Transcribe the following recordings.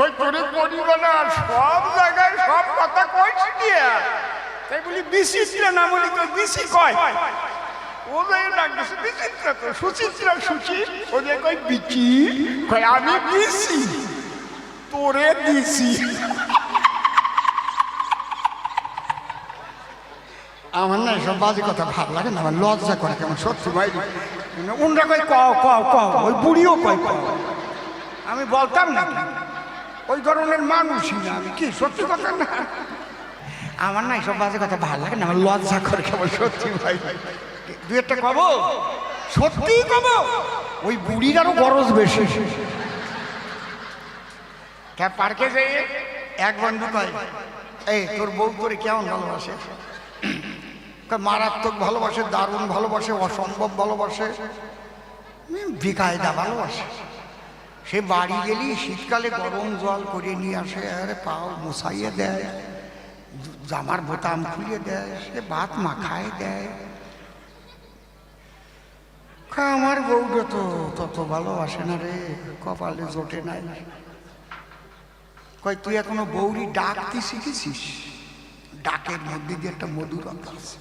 কই তোরে পরিবানা সব জায়গায় সব কথা কইছি দিয়া। তাই বলি বিচিত্রা না বলি কই বিচি কয়? ও যে ডাক দিছে বিচিত্রা তো, সুচিত্রা, সুচি। ও যে কই বিচি। কই আমি বিচি। তোরে দিছি। আমার না এসব বাজে কথা ভালো লাগে না, আমার লজ্জা করে কেমন সত্যি ভাই। উনরা কয়, কও কও কও, ওই বুড়িও কয়, কও। আমি বলতাম না। ওই ধরনের মানুষই না আমি কি সত্যি কথা না? আমার না এসব বাজে কথা ভালো লাগে না আমার লজ্জা করে। কেমন সত্যি ভাই। দুই একটা কব? সত্যি কব? ওই বুড়ির আরও গরজ বেশি। পার্কে যাইয়ে এক বন্ধু কয় এই তোর বউ করে কেমন ভালোবাসে? মারাত্মক ভালোবাসে দারুণ ভালোবাসে অসম্ভব ভালোবাসে বিকায়দা ভালোবাসে। সে বাড়ি গেলি শীতকালে গরম জল করে নিয়ে আসে, আরে পাও, মশাইয়ে দেয়, জামার বোতাম খুলিয়ে দেয়, সে ভাত মাখায় দেয়। আমার বউটা তো তত ভালোবাসে না রে, কপালে জোটে নাই। কয়, তুই এখনও বৌরি ডাকতে শিখেছিস? ডাকের মধ্যে দিয়ে একটা মধুরতা আছে।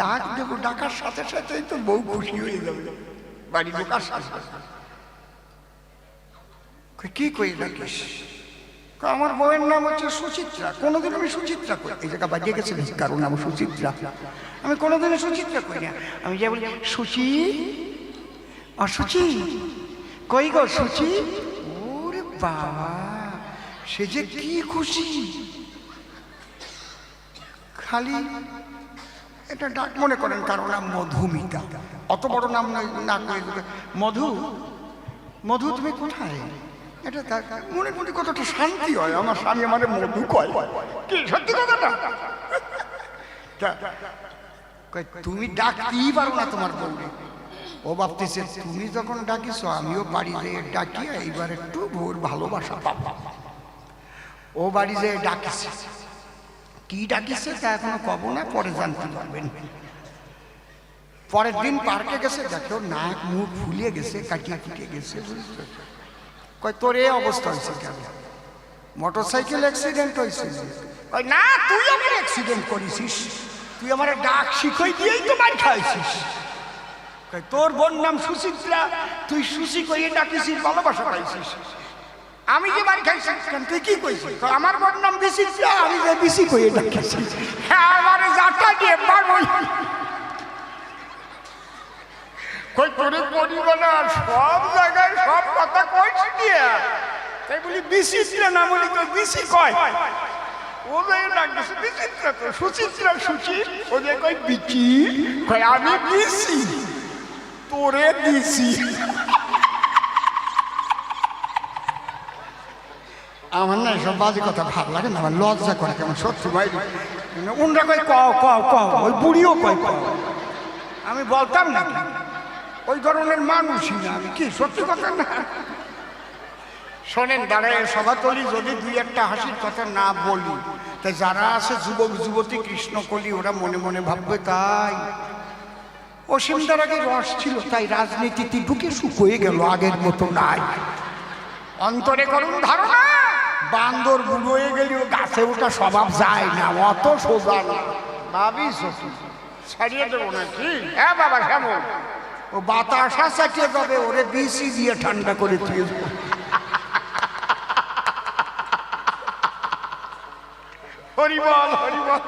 ডাক দেবো, ডাকার সাথে সাথেই তো বউ খুশি হয়ে যাবে। বাড়ি ঢোকার সাথে সাথে। কি কই ডাকিস আমার বউয়ের নাম হচ্ছে সুচিত্রা। কোনোদিন আমি সুচিত্রা করি এই জায়গা বাজিয়ে গেছে কারণ নাম সুচিত্রা? আমি কোনোদিন সুচিত্রা করি না। আমি যে বলি, সুচি? ও সুচি? কই গো সুচি? ওরে বাবা, সে যে কি খুশি। খালি এটা ডাক মনে করেন কারও নাম মধুমিতা। অত বড় নাম না মধু? মধু তুমি কোথায়? মনে মনে কতটা শান্তি হয়? আমার স্বামী আমার মধু কয়। সত্যি কথাটা? তুমি ডাকতেই পারো না তোমার বউরে ও ভাবতেছে, তুমি যখন ডাকিস, আমিও বাড়ি যেয়ে ডাকি, এইবার একটু ভোর ভালোবাসা পাবো। ও বাড়ি যেয়ে ডাকিছে। কি ডাকিছে তা এখনও কব না, পরে জানতে পারবেন। পরের দিন পার্কে গেছে, দেখো, নাক মুখ ফুলিয়ে গেছে কাটিয়ে কুটিয়ে গেছে, বুঝছ? কয়, তোর এই অবস্থা হয়েছে কেন? মোটর সাইকেল অ্যাক্সিডেন্ট হয়েছে না, তুই আমার অ্যাক্সিডেন্ট করেছিস তুই আমার ডাক শিখই দিয়েই তো মার খাইছিস। তোর বোন নাম সুচিত্রা। তুই সুচি ডাকিছিস ভালোবাসা পাইছিস। আমি যে বাড়ি খাইছি তুই কি কইছিস? আমার বোন নাম বিচিত্রা, আমি যে কইয়ে ডাকিছি আমার যাটা দিয়ে কই তোরে পরিবানা সব জায়গায় সব কথা তাই বলি না বলি কই বিচি কয়। ও যে ডাক দিছে তো সুচি। ও যে কই বিচি আমি বিচি। তোরে দিছি। আমার না এসব বাজে কথা ভালো লাগে না, আমার লজ্জা করে কেমন সত্যি ভাই। উনরা কয়, কও কও কও, ওই বুড়িও কয়, কও। আমি বলতাম না ওই ধরনের মানুষই না, আমি কি সত্যি কথা না? শোনেন দাঁড়ায় সভাতলি যদি দুই একটা হাসির কথা না বলি তাই যারা আছে যুবক, যুবতী, কৃষ্ণকলি, ওরা মনে মনে ভাববে তাই। অসীমদার আগে রস ছিল, তাই রাজনীতিতে ঢুকে শুকোয়ে গেল, আগের মতো নাই। অন্তরে করুন ধারণা, বান্দর বুড়ো হয়ে গেলেও গাছে ওঠা স্বভাব যায় না, অত সোজা না। ভাবি শ্বশুর ছাড়িয়ে দেবো নাকি? হ্যাঁ বাবা, শ্যামল। ও বাতাসা চাটিয়ে যাবে ওরে বিসি দিয়ে ঠান্ডা করে দিয়ে হরিবল হরিবল।